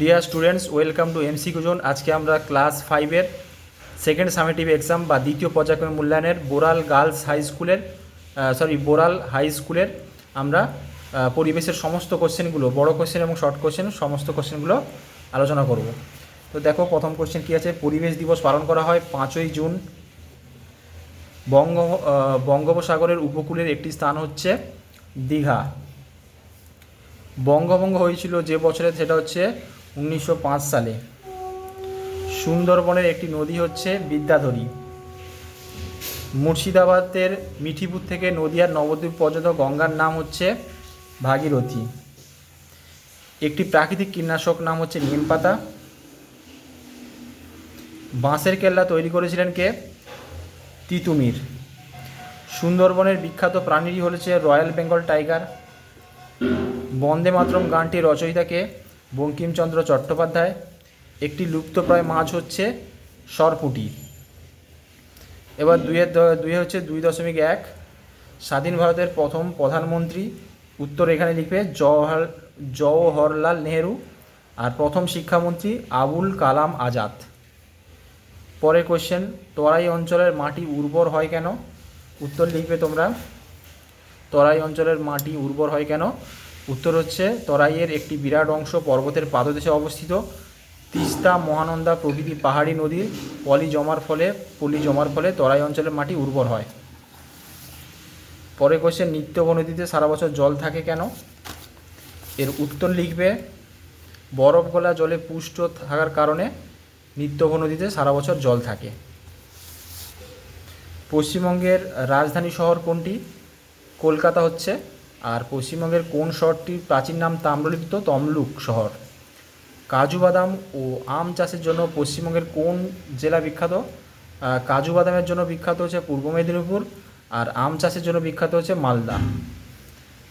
Dear students welcome to MCQ zone আজকে আমরা class ফাইভের সেকেন্ড সামেটিভ এক্সাম বা দ্বিতীয় পর্যায়ক্রমিক মূল্যায়নের বোরাল গার্লস হাই স্কুলের সরি বোরাল হাই স্কুলের আমরা পরিবেশের সমস্ত কোশ্চেনগুলো বড় কোশ্চেন এবং শর্ট কোশ্চেন সমস্ত কোশ্চেনগুলো আলোচনা করব। তো দেখো, প্রথম কোশ্চেন কী আছে? পরিবেশ দিবস পালন করা হয় পাঁচই জুন। বঙ্গ বঙ্গোপসাগরের উপকূলের একটি স্থান হচ্ছে দীঘা। বঙ্গভঙ্গ হয়েছিল যে বছরে, সেটা হচ্ছে উনিশশো পাঁচ সালে। সুন্দরবনের একটি নদী হচ্ছে বিদ্যাধরী। মুর্শিদাবাদের মিঠিপুর থেকে নদিয়ার নবদ্বীপ পর্যন্ত গঙ্গার নাম হচ্ছে ভাগীরথী। একটি প্রাকৃতিক কীটনাশক নাম হচ্ছে নিমপাতা। বাঁশের কেল্লা তৈরি করেছিলেন কে? তিতুমির। সুন্দরবনের বিখ্যাত প্রাণীটি হচ্ছে রয়্যাল বেঙ্গল টাইগার। বন্দে মাতরম গানটি রচয়িতাকে বঙ্কিমচন্দ্র চট্টোপাধ্যায়, একটি লুপ্তপ্রায় মাছ হচ্ছে সরপুটি। এবার দুইয়ের দ- দুই হচ্ছে দুই দশমিক এক। স্বাধীন ভারতের প্রথম প্রধানমন্ত্রী, উত্তর এখানে লিখবে জওহর জওহরলাল নেহেরু আর প্রথম শিক্ষামন্ত্রী আবুল কালাম আজাদ। পরে কোশ্চেন তরাই অঞ্চলের মাটি উর্বর হয় কেন? উত্তর লিখবে তোমরা, তরাই অঞ্চলের মাটি উর্বর হয় কেন? উত্তর হচ্ছে, তরাইয়ের একটি বিরাট অংশ পর্বতের পাদদেশে অবস্থিত। তিস্তা, মহানন্দা প্রভৃতি পাহাড়ি নদীর পলি জমার ফলে, পলি জমার ফলে তরাই অঞ্চলের মাটি উর্বর হয়। পরে কোশ্চেন, নিত্য নদীতে সারা বছর জল থাকে কেন? এর উত্তর লিখবে, বরফ গলা জলে পুষ্ট থাকার কারণে নিত্যভ নদীতে সারা বছর জল থাকে। পশ্চিমবঙ্গের রাজধানী শহর কোনটি? কলকাতা হচ্ছে আর পশ্চিমবঙ্গের কোন শহরটির প্রাচীন নাম তাম্রলিপ্ত তমলুক শহর? কাজু বাদাম ও আম চাষের জন্য পশ্চিমবঙ্গের কোন জেলা বিখ্যাত? কাজু বাদামের জন্য বিখ্যাত হচ্ছে পূর্ব মেদিনীপুর আর আম চাষের জন্য বিখ্যাত হচ্ছে মালদা।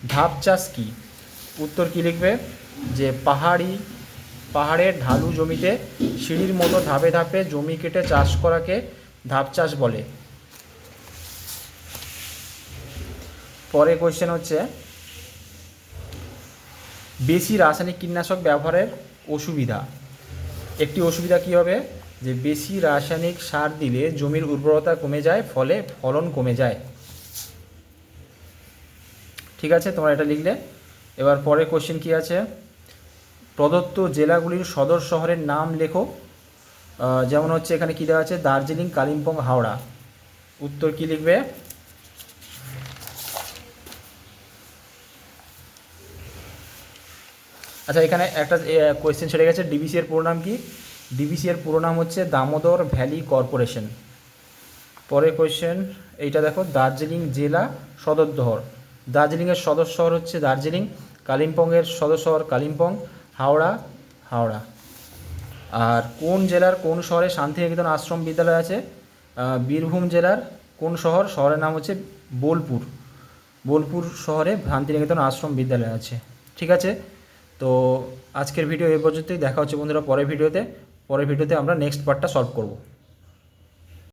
ধাপ চাষ কী? উত্তর কী লিখবে? যে পাহাড়ি পাহাড়ের ঢালু জমিতে সিঁড়ির মতো ধাপে ধাপে জমি কেটে চাষ করাকে ধাপ চাষ বলে। পরে কোয়েশ্চেন হচ্ছে বেশি রাসায়নিক কীটনাশক ব্যবহারের অসুবিধা। একটি অসুবিধা কী হবে? যে বেশি রাসায়নিক সার দিলে জমির উর্বরতা কমে যায়, ফলে ফলন কমে যায়। ঠিক আছে, তোমরা এটা লিখলে। এবার পরে কোশ্চেন কি আছে? প্রদত্ত জেলাগুলির সদর শহরের নাম লেখো। যেমন হচ্ছে এখানে কী দেওয়া আছে? দার্জিলিং, কালিম্পং, হাওড়া। উত্তর কি লিখবে? আচ্ছা এখানে একটা কোয়েশ্চেন ছেড়ে গেছে ডিবিসি এর পুরো নাম কি? ডিবিসি এর পুরো নাম হচ্ছে দামোদর ভ্যালি কর্পোরেশন। পরের কোয়েশ্চেন এইটা দেখো, দার্জিলিং জেলা সদর শহর দার্জিলিংয়ের সদর শহর হচ্ছে দার্জিলিং কালিম্পংয়ের সদর শহর কালিম্পং, হাওড়া হাওড়া। আর কোন জেলার কোন শহরে শান্তিনিকেতন আশ্রম বিদ্যালয় আছে? বীরভূম জেলার কোন শহর? শহরের নাম হচ্ছে বোলপুর। বোলপুর শহরে শান্তিনিকেতন আশ্রম বিদ্যালয় আছে। ঠিক আছে? তো আজকের ভিডিও এ পর্যন্তই। দেখা হচ্ছে বন্ধুরা পরের ভিডিওতে পরের ভিডিওতে আমরা নেক্সট পার্টটা সলভ করব।